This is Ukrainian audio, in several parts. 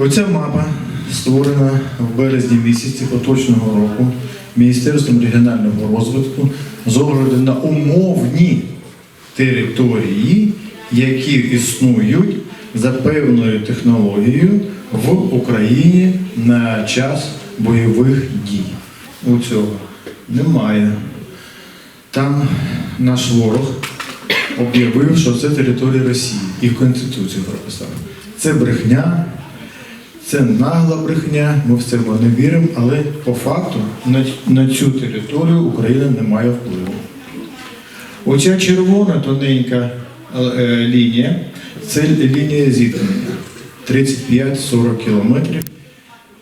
Оця мапа створена в березні місяці поточного року Міністерством регіонального розвитку з огляду на умовні території, які існують за певною технологією в Україні на час бойових дій. У цього немає. Там наш ворог об'явив, що це територія Росії і в Конституцію прописав. Це брехня, це нагла брехня, ми в це не віримо, але по факту на, цю територію Україна не має впливу. Оця червона тоненька е, лінія це лінія зіткнення 35-40 кілометрів,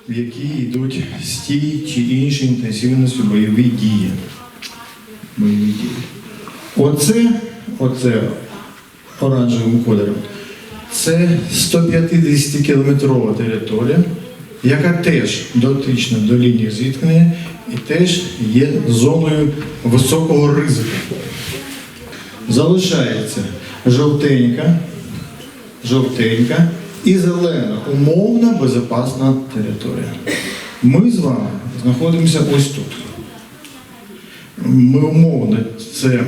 в якій йдуть стій чи інші інтенсивності бойові дії. Бойові дії. Оце, оце оранжевим кольором. Це 150 кілометрова територія, яка теж дотична до лінії зіткнення і теж є зоною високого ризику. Залишається жовтенька, жовтенька і зелена, умовна безпечна територія. Ми з вами знаходимося ось тут. Ми умовно це,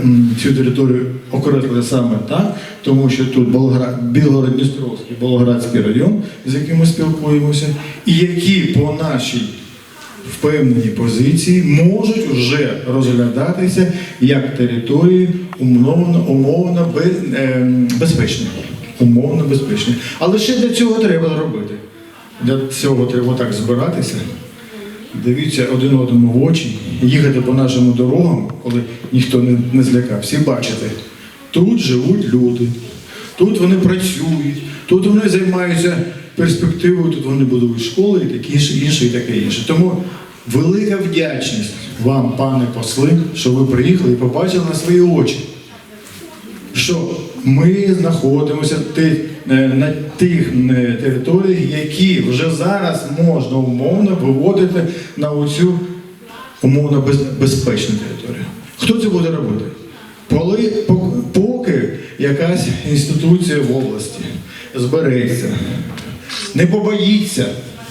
цю територію окреслили саме так, тому що тут Білгород-Дністровський, Болградський район, з яким ми спілкуємося, і які по нашій впевненій позиції можуть вже розглядатися як території умовно, умовно ем, безпечні. Умовно безпечні. Але ще для цього треба робити. Для цього треба так збиратися дивіться один одному в очі, їхати по нашим дорогам, коли ніхто не, не злякав. Всі бачите, тут живуть люди, тут вони працюють, тут вони займаються перспективою, тут вони будують школи і таке інше, інше і таке інше. Тому велика вдячність вам, пане посли, що ви приїхали і побачили на свої очі що ми знаходимося е, на тих е, територіях, які вже зараз можна умовно виводити на оцю умовно безпечну територію. Хто це буде робити? Коли, поки якась інституція в області збереться, не побоїться,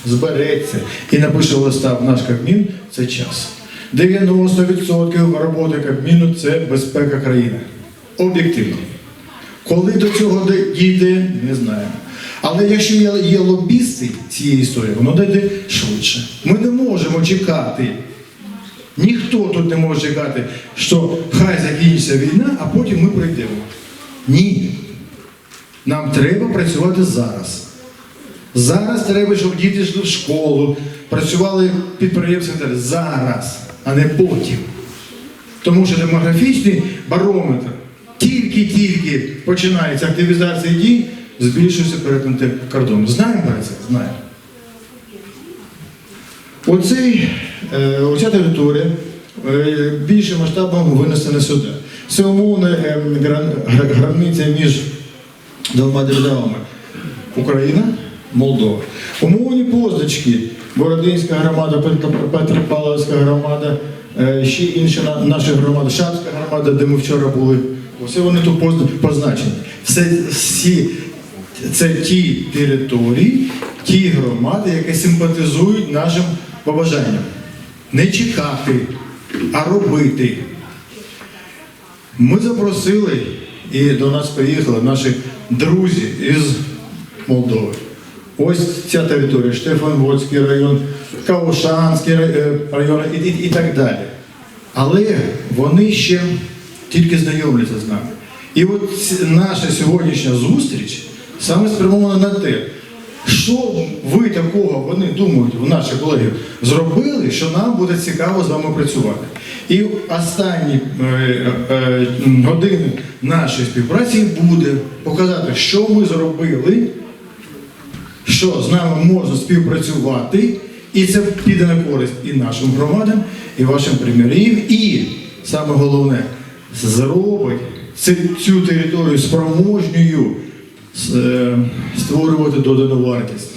збереться і напише листа в наш Кабмін, це час. 90% роботи Кабміну це безпека країни. Об'єктивно. Коли до цього дійде, не знаємо. Але якщо є, є лобісти цієї історії, воно дійде швидше. Ми не можемо чекати. Ніхто тут не може чекати, що хай закінчиться війна, а потім ми прийдемо. Ні. Нам треба працювати зараз. Зараз треба, щоб діти йшли в школу, працювали підприємства і зараз, а не потім. Тому що демографічний барометр тільки-тільки починається активізація дій, збільшується перетин кордону. Знаємо про це? Знаємо. Оцей, е, оця територія е, більшим масштабом винесена сюди. Це умовна е, гран- гра- границя між двома державами Україна, Молдова. Умовні позначки, Бородинська громада, Петро- Петропавловська громада, ще інша на- наша громада, Шапська громада, де ми вчора були. Усе вони тут позначені. Це всі це ті території, ті громади, які симпатизують нашим побажанням. Не чекати, а робити. Ми запросили і до нас приїхали наші друзі із Молдови. Ось ця територія, Штефанводський район, Каушанський е, район і, і, і так далі. Але вони ще тільки знайомляться з нами. І от наша сьогоднішня зустріч саме спрямована на те, що ви такого, вони думають, наші колеги, зробили, що нам буде цікаво з вами працювати. І останні е, е, години нашої співпраці буде показати, що ми зробили, що з нами можна співпрацювати, і це піде на користь і нашим громадам, і вашим прем'єрам, і саме головне, зробить цю, територію спроможньою е, створювати додану вартість.